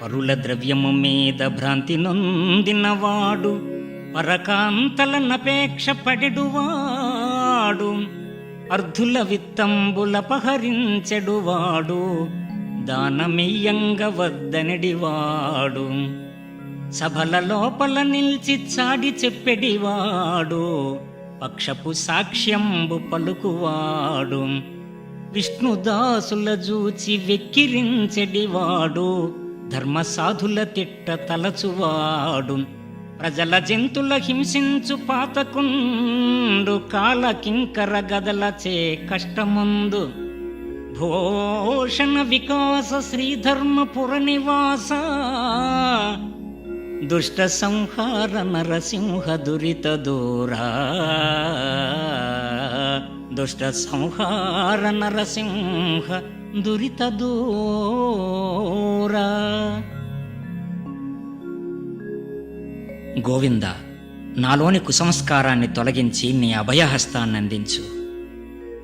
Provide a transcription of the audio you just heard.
పరుల ద్రవ్యము మీద భ్రాంతి నొందినవాడు పరకాంతలనపేక్ష పడెడువాడు అర్ధుల విత్తంబుల పహరించెడువాడు దానమెయ్యంగ వద్దనడివాడు సభల లోపల నిల్చి చాడి చెప్పెడివాడు పక్షపు సాక్ష్యంబు పలుకువాడు విష్ణుదాసుల జూచి వెక్కిరించెడివాడు ధర్మసాధుల తిట్ట తలచువాడు. ప్రజల జంతుల హింసించు పాతకుండు. కాల కింకర గదలచే కష్టముందు. భూషణ వికాస శ్రీధర్మపుర నివాస. దుష్ట సంహార నరసింహ దురిత దూరా. దుష్ట సంహార నరసింహ దురిత దూరా. గోవింద నాలోని కుసంస్కారాన్ని తొలగించి నీ అభయహస్తాన్ని అందించు.